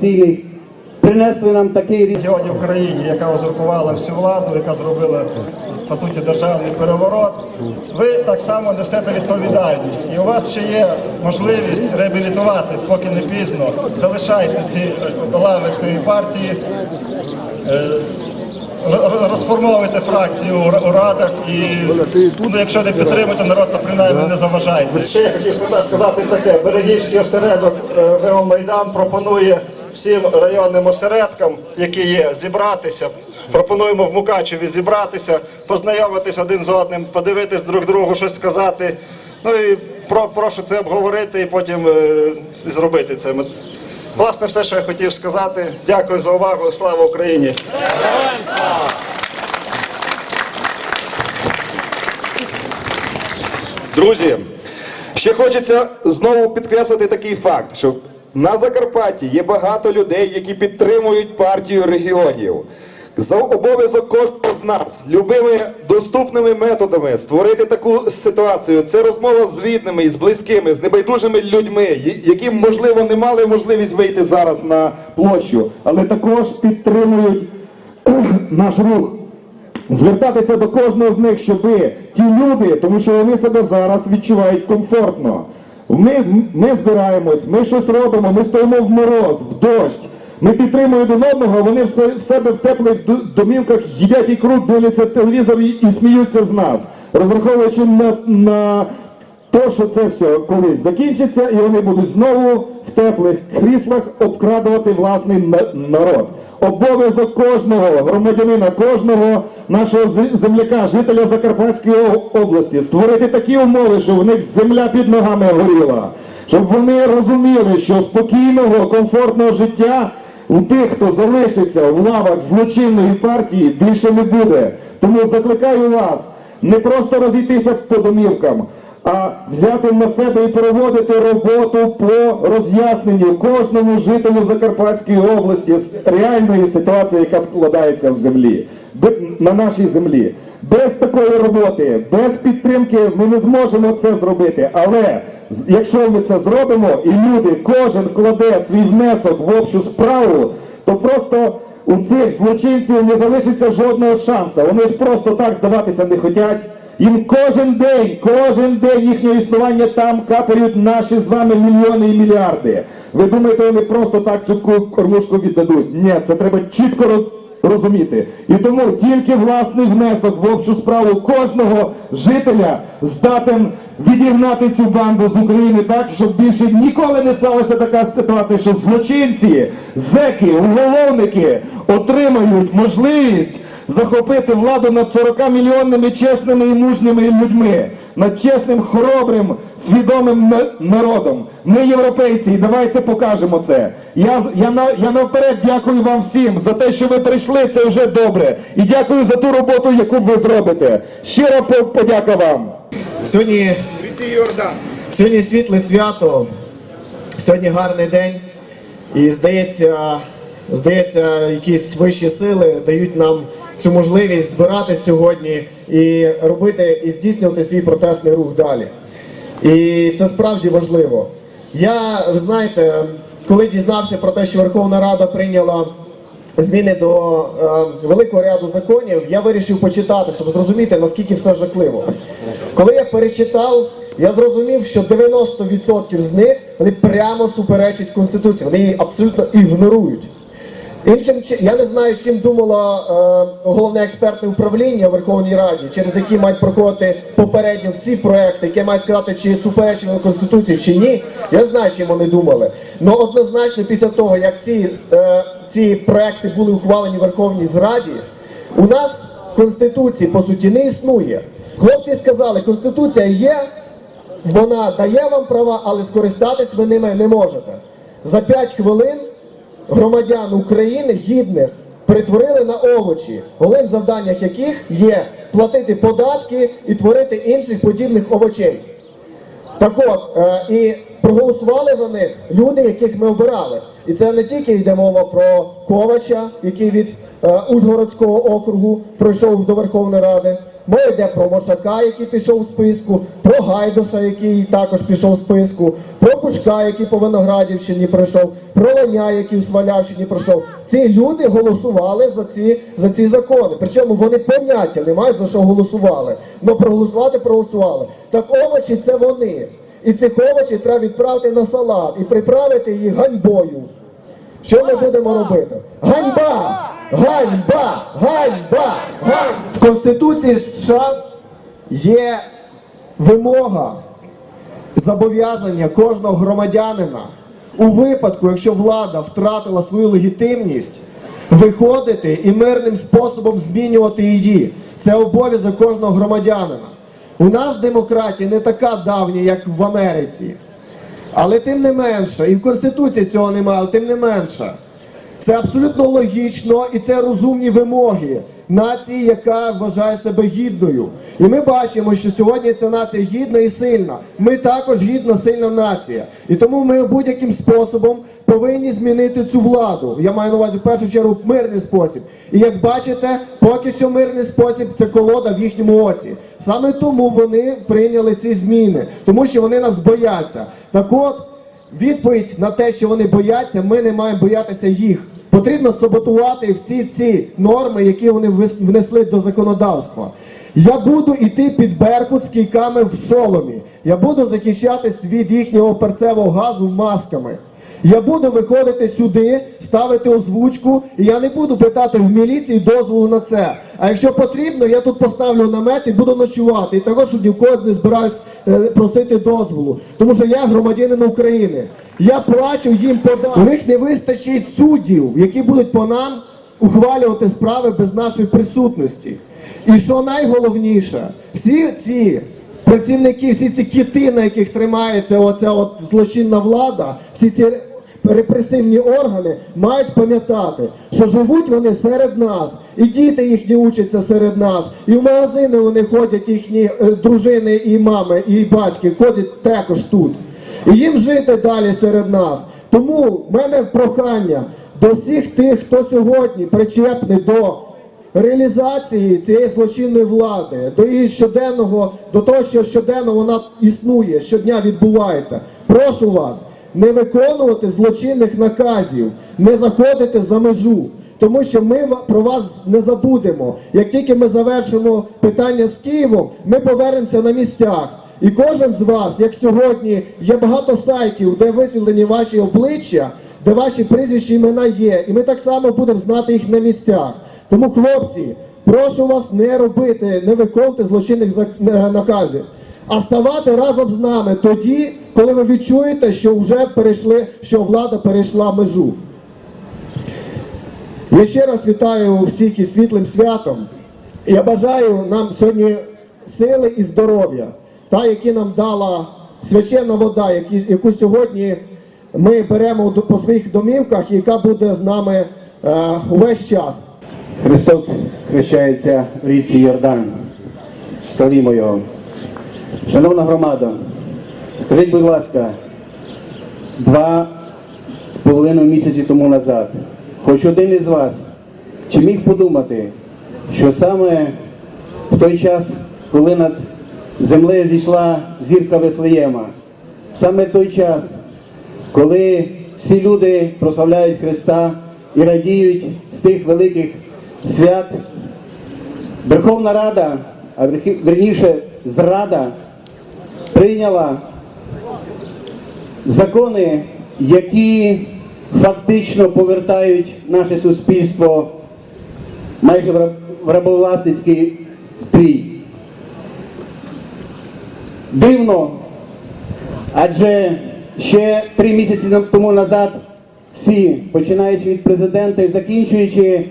цілих принесли нам такий рік. регіоні в країні, яка узурпувала всю владу, яка зробила по суті державний переворот. Ви так само несете відповідальність, і у вас ще є можливість реабілітуватись, поки не пізно. Залишайте ці е, лави цієї партії. е, Розформовуйте фракцію у ра- у радах і ну, якщо не підтримуєте народ, то принаймні не заважайте. Ще я хотів сказати таке: Берегівський осередок е, ВО Майдан пропонує всім районним осередкам, які є, зібратися. Пропонуємо в Мукачеві зібратися, познайомитись один з одним, подивитись друг другу, щось сказати. Ну і про, прошу це обговорити і потім е, зробити це. Власне, все, що я хотів сказати. Дякую за увагу. Слава Україні! Друзі, ще хочеться знову підкреслити такий факт, що на Закарпатті є багато людей, які підтримують партію регіонів. За обов'язок кожного з нас любими доступними методами створити таку ситуацію. Це розмова з рідними, з близькими, з небайдужими людьми, які можливо не мали можливість вийти зараз на площу, але також підтримують наш рух звертатися до кожного з них, щоб ті люди, тому що вони себе зараз відчувають комфортно. Ми, ми збираємось, ми щось робимо, ми стоїмо в мороз, в дощ. Ми підтримуємо один одного, вони все, в себе в теплих домівках їдять ікру, дивляться телевізор і, і сміються з нас, розраховуючи на, на то, що це все колись закінчиться, і вони будуть знову в теплих кріслах обкрадувати власний на- народ. Обов'язок кожного громадянина, кожного нашого земляка, жителя Закарпатської області, створити такі умови, щоб у них земля під ногами горіла, щоб вони розуміли, що спокійного, комфортного життя у тих, хто залишиться в лавах злочинної партії, більше не буде. Тому закликаю вас не просто розійтися по домівкам, а взяти на себе і проводити роботу по роз'ясненню кожному жителю Закарпатської області з реальної ситуації, яка складається в землі, на нашій землі. Без такої роботи, без підтримки ми не зможемо це зробити. Але якщо ми це зробимо, і люди, кожен вкладе свій внесок в общу справу, то просто у цих злочинців не залишиться жодного шансу. Вони ж просто так здаватися не хочуть. Їм кожен день, кожен день їхнього існування там капають наші з вами мільйони і мільярди. Ви думаєте, вони просто так цю ку- кормушку віддадуть? Ні, це треба чітко розуміти. І тому тільки власний внесок в общу справу кожного жителя здатен відігнати цю банду з України так, щоб більше ніколи не сталася така ситуація, що злочинці, зеки, уголовники отримають можливість захопити владу над 40 мільйонними чесними і мужніми людьми, над чесним, хоробрим, свідомим народом. Ми європейці, і давайте покажемо це. Я, я, я навперед дякую вам всім за те, що ви прийшли, це вже добре. І дякую за ту роботу, яку ви зробите. Щира подяка вам. Сьогодні, сьогодні світле свято, сьогодні гарний день, і здається, здається, якісь вищі сили дають нам цю можливість збирати сьогодні і робити і здійснювати свій протестний рух далі. І це справді важливо. Я, ви знаєте, коли дізнався про те, що Верховна Рада прийняла зміни до е, великого ряду законів, я вирішив почитати, щоб зрозуміти, наскільки все жахливо. Коли я перечитав, я зрозумів, що 90% з них вони прямо суперечать Конституції, вони її абсолютно ігнорують. Іншим я не знаю, чим думало е, головне експертне управління в Верховній Раді, через які мають проходити попередньо всі проекти, які мають сказати, чи суперечить вони Конституції, чи ні. Я знаю, чим вони думали. Ну однозначно, після того, як ці, е, ці проекти були ухвалені в Верховній Раді, у нас Конституції по суті не існує. Хлопці сказали, Конституція є, вона дає вам права, але скористатись ви ними не можете. За 5 хвилин громадян України гідних перетворили на овочі, головним завданням яких є платити податки і творити інших подібних овочей. Так от, е, і проголосували за них люди, яких ми обирали. І це не тільки йде мова про Ковача, який від е, Ужгородського округу пройшов до Верховної Ради. Мова йде про Мошака, який пішов в списку, про Гайдуша, який також пішов в списку, про Пушка, який по Виноградівщині пройшов, про Лоня, який у Свалявщині пройшов. Ці люди голосували за ці, за ці закони. Причому вони поняття не мають за що голосували. але проголосувати проголосували. Так овочі це вони. І цих овочів треба відправити на салат і приправити їх ганьбою. Що ми будемо робити? Ганьба! Ганьба! Ганьба! Ганьба! В Конституції США є вимога зобов'язання кожного громадянина у випадку, якщо влада втратила свою легітимність, виходити і мирним способом змінювати її. Це обов'язок кожного громадянина. У нас демократія не така давня, як в Америці. Але тим не менше, і в Конституції цього немає, але тим не менше. Це абсолютно логічно і це розумні вимоги нації, яка вважає себе гідною. І ми бачимо, що сьогодні ця нація гідна і сильна. Ми також гідна, сильна нація. І тому ми будь-яким способом повинні змінити цю владу. Я маю на увазі в першу чергу мирний спосіб. І як бачите, поки що мирний спосіб це колода в їхньому оці. Саме тому вони прийняли ці зміни, тому що вони нас бояться. Так от. Відповідь на те, що вони бояться, ми не маємо боятися їх. Потрібно саботувати всі ці норми, які вони внесли до законодавства. Я буду йти під Беркут з кійками в шоломі. Я буду захищатись від їхнього перцевого газу масками. Я буду виходити сюди, ставити озвучку, і я не буду питати в міліції дозволу на це. А якщо потрібно, я тут поставлю намет і буду ночувати. І також ні в кого не збираюсь е, просити дозволу. Тому що я громадянин України. Я плачу їм податки. У них не вистачить суддів, які будуть по нам ухвалювати справи без нашої присутності. І що найголовніше, всі ці працівники, всі ці кіти, на яких тримається оця от злочинна влада, всі ці репресивні органи мають пам'ятати, що живуть вони серед нас, і діти їхні учаться серед нас, і в магазини вони ходять їхні е, дружини і мами, і батьки ходять також тут. І їм жити далі серед нас. Тому в мене прохання до всіх тих, хто сьогодні причепний до реалізації цієї злочинної влади, до її щоденного, до того, що щоденно вона існує, щодня відбувається. Прошу вас не виконувати злочинних наказів, не заходити за межу. Тому що ми про вас не забудемо. Як тільки ми завершимо питання з Києвом, ми повернемося на місцях. І кожен з вас, як сьогодні, є багато сайтів, де висвітлені ваші обличчя, де ваші прізвища імена є. І ми так само будемо знати їх на місцях. Тому, хлопці, прошу вас не робити, не виконувати злочинних наказів, а ставати разом з нами тоді, коли ви відчуєте, що вже перейшли, що влада перейшла межу. Я ще раз вітаю всіх із світлим святом. Я бажаю нам сьогодні сили і здоров'я, та, які нам дала священна вода, яку сьогодні ми беремо по своїх домівках, яка буде з нами е, увесь час. Христос хрещається в річці Йордан. Славімо його. Шановна громада, скажіть, будь ласка, два з половиною місяці тому назад, хоч один із вас, чи міг подумати, що саме в той час, коли над землею зійшла зірка Вифлеєма, саме той час, коли всі люди прославляють Христа і радіють з тих великих свят, Верховна Рада, а верніше зрада, прийняла закони, які фактично повертають наше суспільство майже в раб- рабовласницький стрій. Дивно, адже ще три місяці тому назад всі, починаючи від президента і закінчуючи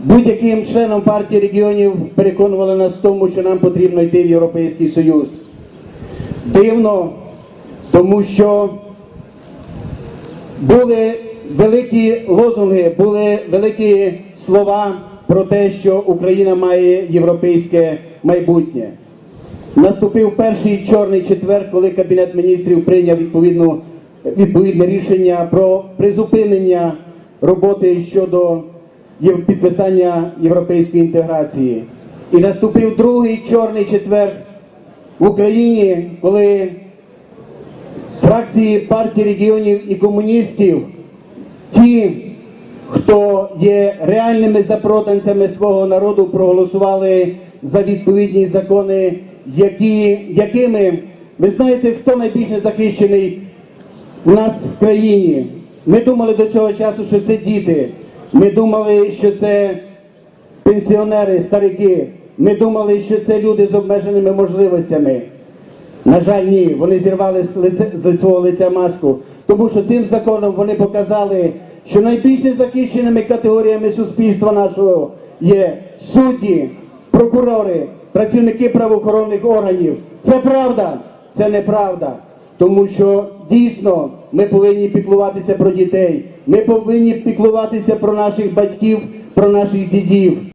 будь-яким членом партії регіонів, переконували нас в тому, що нам потрібно йти в Європейський Союз. Дивно, тому що були великі лозунги, були великі слова про те, що Україна має європейське майбутнє. Наступив перший чорний четвер, коли Кабінет міністрів прийняв відповідну, відповідне рішення про призупинення роботи щодо підписання європейської інтеграції. І наступив другий чорний четвер в Україні, коли фракції партії регіонів і комуністів, ті, хто є реальними запроданцями свого народу, проголосували за відповідні закони, які, якими ви знаєте, хто найбільш захищений у нас в країні. Ми думали до цього часу, що це діти. Ми думали, що це пенсіонери, старики. Ми думали, що це люди з обмеженими можливостями. На жаль, ні, вони зірвали з, лице, з свого лиця маску, тому що цим законом вони показали, що найбільш незахищеними категоріями суспільства нашого є судді, прокурори, працівники правоохоронних органів. Це правда, це неправда. Тому що дійсно ми повинні піклуватися про дітей, ми повинні піклуватися про наших батьків, про наших дідів.